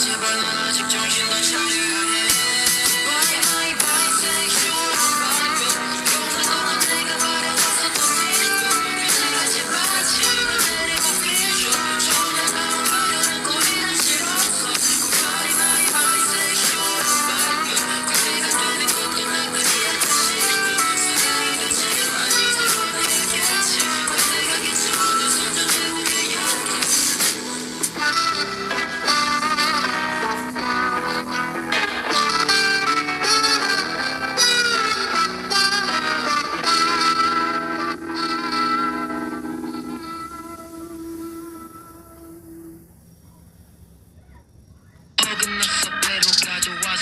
제발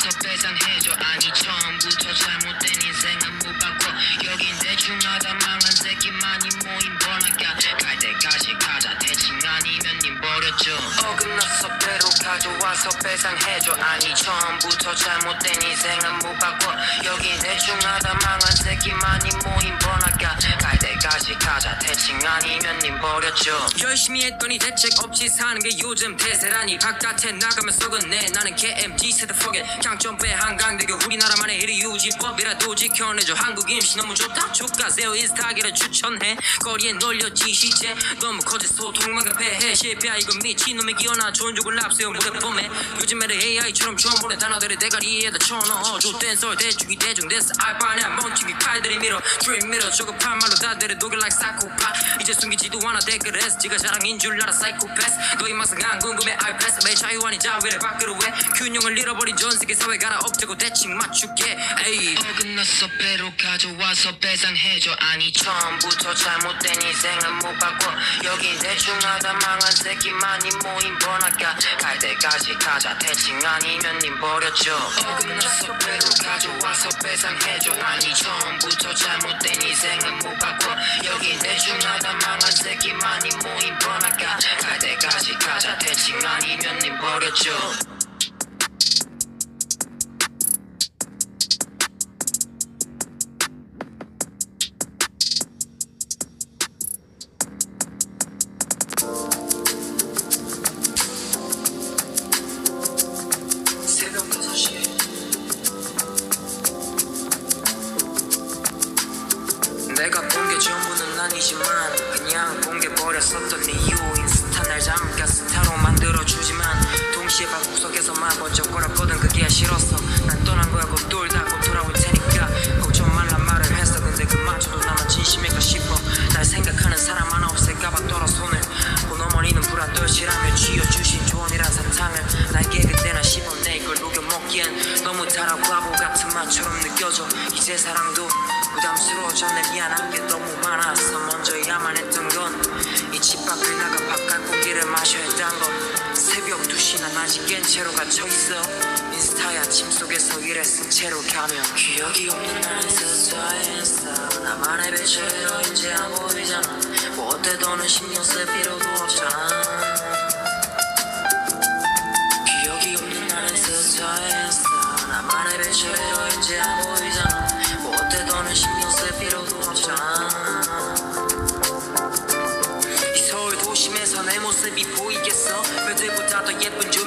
가져와서 배상해줘. 아니 처음부터 잘못된 인생은 못 바꿔 여긴 대충 하다 망한 새끼만이 모인 번화가. 갈 때까지 가자. 대칭 아니면 님 버렸죠 어긋났어 배로 가져와서 배상해줘. 아니 처음부터 잘못된 인생은 못 바꿔 여긴 대충 하다 망한 새끼만이 모인 번화가. 갈 때까지 가자. 대칭 아니면 님 버렸죠. 열심히 했더니 대책 없이 사는 게 요즘 대세라니. 바깥에 나가면 썩었네. 나는 KMG 세대 포겟 강점배 한강대교. 우리나라만의 1위 유지법이라도 지켜내줘. 한국 임시 너무 좋다. 족가세요 인스타기를 추천해. 거리에 널렸지 시체. 너무 커져 소통만 급해. 실패야 이건 미친놈의 기어나 좋은 죽을 앞세워 무대 봄에. 요즘 애들 AI처럼 처음 보는 단어들을 대가리에다 쳐넣어. 족된 썰 대중이 대중 됐어. 알바냐 멍청이 팔들이 밀어. 드림 밀어. 조급한 말로 다들을 녹여 like 사이코파 이제 숨기지도 않아 댓글에서 지가 자랑인 줄 알아 사이코패스 너희 맛은 안 궁금해 알패스 매 자유 아닌 자위를 밖으로 해. 균형을 잃어버린 전 세계 사회 갈아 엎드고 대칭 에이. 어긋났어 배로 가져와서 배상해줘. 아니 처음부터 잘못된 인생은 못 바꿔. 여긴 대충 하다 망한 새끼만 이 모인 번화가 갈 때까지 가자 대칭 아니면 님 버렸죠. 어긋났어 배로 가져와서 배상해줘. 아니 처음부터 잘못된 인생은 못 바꿔 여긴 대충 하다 망한 새끼만이 모인 번화가 갈 때까지 가자 대칭 아니면 님 버렸죠 만들어주지만 동시에 방구석에서만 번쩍거렸거든 그게 싫었어. 난 떠난 거야 곧 돌다 곧 돌아올 테니까. 걱정 말란 말을 했어. 근데 그마저도 나만 진심일까 싶어. 날 생각하는 사람 하나 없을까봐 떨어 손을 본 어머니는 불안 떨치라며 쥐어주신 조언이란 사탕을. 날개 그때나 씹어내 이걸 녹여 먹기엔 너무 달아 바보 같은 맛처럼 느껴져. 이제 사랑도 부담스러워졌네. 미안한 게 너무 많았 다시 깬 채로 갇혀있어. 인스타야 침 속에서 일에 쓴 채로 가면 기억이 없는 나의 스타일에서 나만의 배치로 이제 안 보이잖아. 뭐 어때? 너는 신경 쓸 필요도 없잖아. 기억이 없는 나의 스타일에서 나만의 배치로 이제 안 보이잖아. 뭐 어때? 너는 신경 쓸 필요도 없잖아. 이 서울 도심에서 내 모습이 보이겠어? 매들보다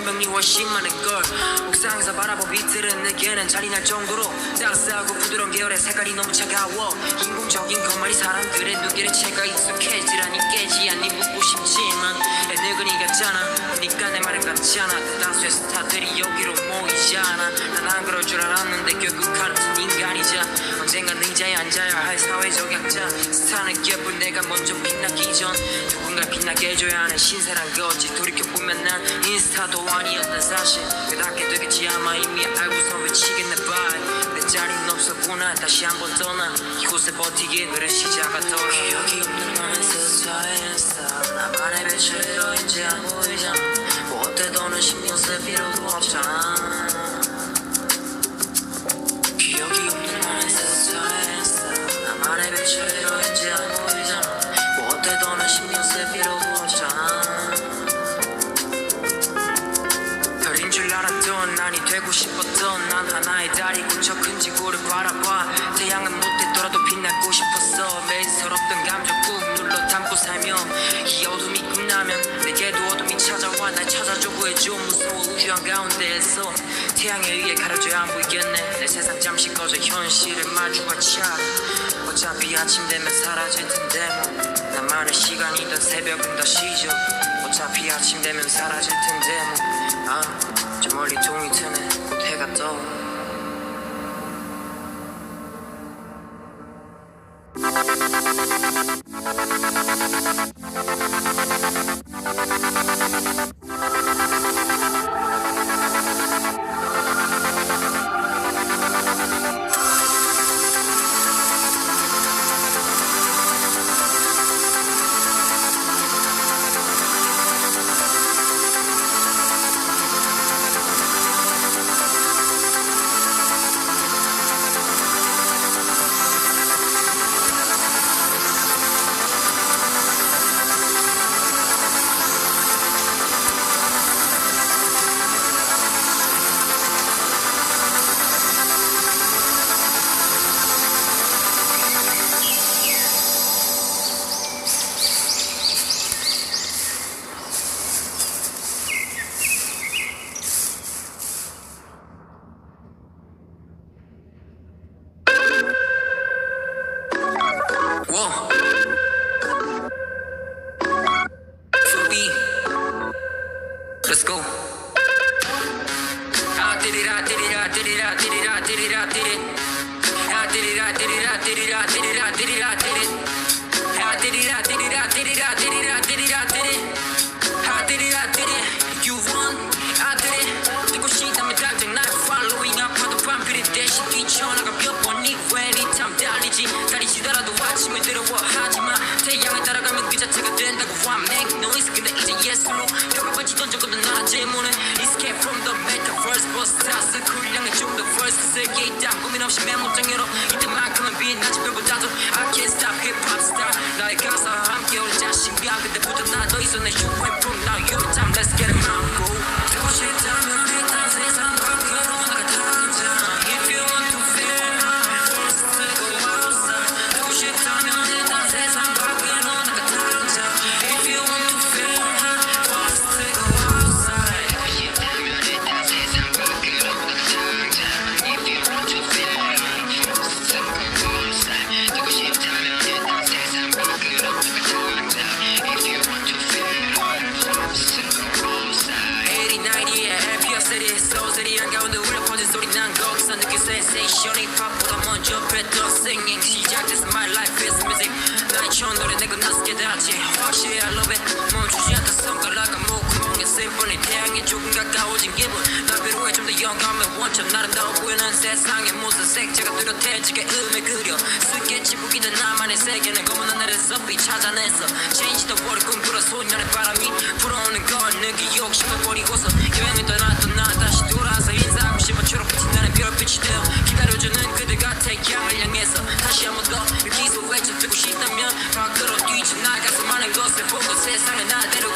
조명이 훨씬 많은 걸. 옥상에서 바라본 빛들은 내게는 잔인할 정도로 따스하고 부드러운 계열의 색깔이 너무 차가워. 인공적인 것만이 사람들의 눈길에 채가 익숙해 지라니 깨지 않니 묻고 싶지만 애 늙은이 같잖아 그니까 내 말은 같잖아. 대다수의 스타들이 여기로 모이잖아. 난 안 그럴 줄 알았는데 결국 같은 인간이자 언젠가 의자에 앉아야 할 사회적 약자. 스타는 예쁜 내가 먼저 빛나기 전 누군가 빛나게 해줘야 하는 신세란 거지 돌이켜보면 난 인스타도 아니었던 사실. 그닥게 되겠지 아마 이미 알고서 외치겠네 bye 내 자리는 없었구나 다시 한 번 떠나. 이곳에 버티기에 그래 시작하더라 기억이 없는 너의 스타일 스타 나만의 빛으로 이제 안 보이잖아. 뭐 어때? 더는 신경 쓸 필요도 없잖아. 기억이 없는 너의 스타일 스타 나만의 빛으로 이제 안 보이잖아. 뭐 어때? 더는 신경 쓸 필요도 찾아줘 구해줘. 무서워. 우주 한 가운데에서 태양에 의해 가려져야 안 보이겠네. 내 세상 잠시 꺼져. 현실을 마주할 차 어차피 아침 되면 사라질 텐데 뭐. 나만의 시간이던 새벽은 다 쉬죠. 어차피 아침 되면 사라질 텐데 뭐아저 멀리 동이 트네. 곧 해가 떠 Let's go. Did it, did it, did it, did it, did it, did it. Did it, did it, did it, did it, did it, did it. Did it, did it, did it, did it, did it, ah, 달리지. 다리지더라도 아침에 들어와. 하지마 태양을 따라가면 그 자체가 된다고 I make noise. 근데 이제 예술로 벽을 반지 던졌거든 나란 질문은 Escape from the metaverse. 버스 타스 쿨량의 좀더 first. 세계에 있다 고민 없이 메모장 열어 이때만큼은 빛나지. 별보다도 I can't stop hip hop star. 나의 가사와 함께 오는 자신감 그때부터 나더 있어 내 went 센세이션 힙합보다 먼저 뱉던 singing 시작됐어 my life is music 나의 처음 노래 내고 나서 깨달았지. 확실히 I love it. 멈추지 않다 손가락과 목구멍에 심플리 태양이 조금 가까워진 기분. 나 비로해 좀 더 영감의 원점 나름다워 보이는 세상의 모습. 색채가 뚜렷해지게 음에 그려. 스케치 보기는 나만의 세계는 검은 하늘에서 빛 찾아냈어 Change the world 꿈꾸러 소년의 바람이 불어오는 걸 느끼 욕심을 버리고서. 여행을 떠났던 나 다시 돌아서 인사하고 싶어. 초록빛이 나는 별빛이 되어 양을 향해서 다시 한번 더. 여기서 외쳐 뜨고 싶다면 밖으로 뛰지 나가서 많은 것을 보고 세상을 나대로